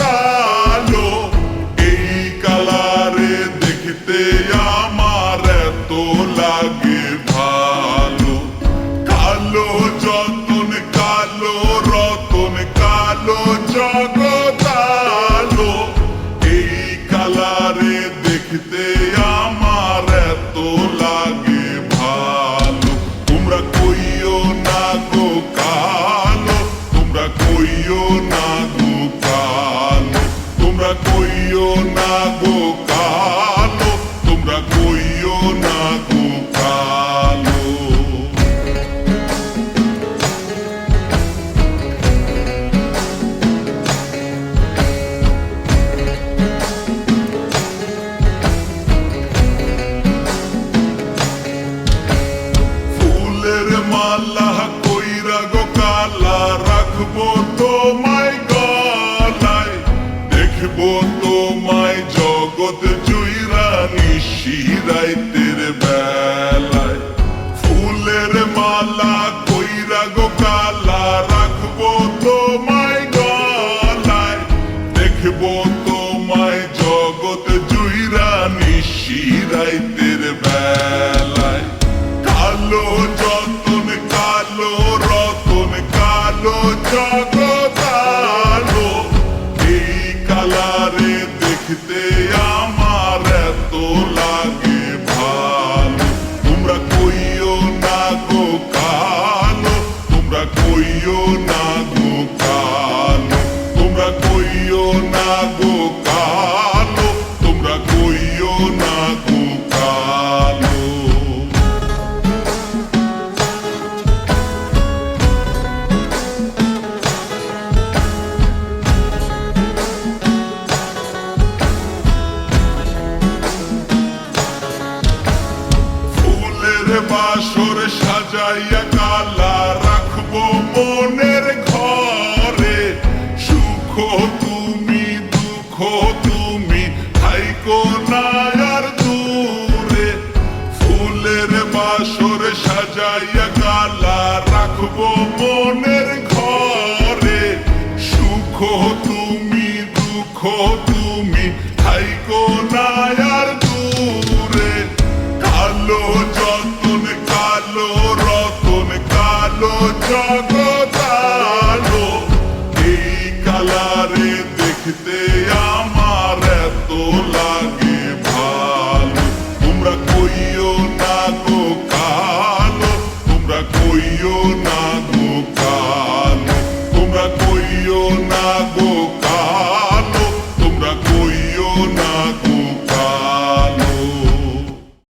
কালো এই কালারে দেখতে আমার এত লাগে ভালো। কালো যতন কালো রতন কালো জগ তোমরা কইও না গো কালো তোমরা কইও তোমায় জগৎ জুইরা নিশিরাইতের বেলায়। ফুলের মালা কইরা গো কালা রাখব তোমায় গলায়। দেখব তোমায় জগৎ জুইরা নিশিরাইতের বেলায়। কালো যতন, কালো রতন, কালো জগৎ আমার এত লাগে সাজাইয়া কালা সুখ তুমি, দুঃখ তুমি ফুলের সাজাইয়া রাখব মনের ঘরে। সুখ তুমি, দুঃখ তুমি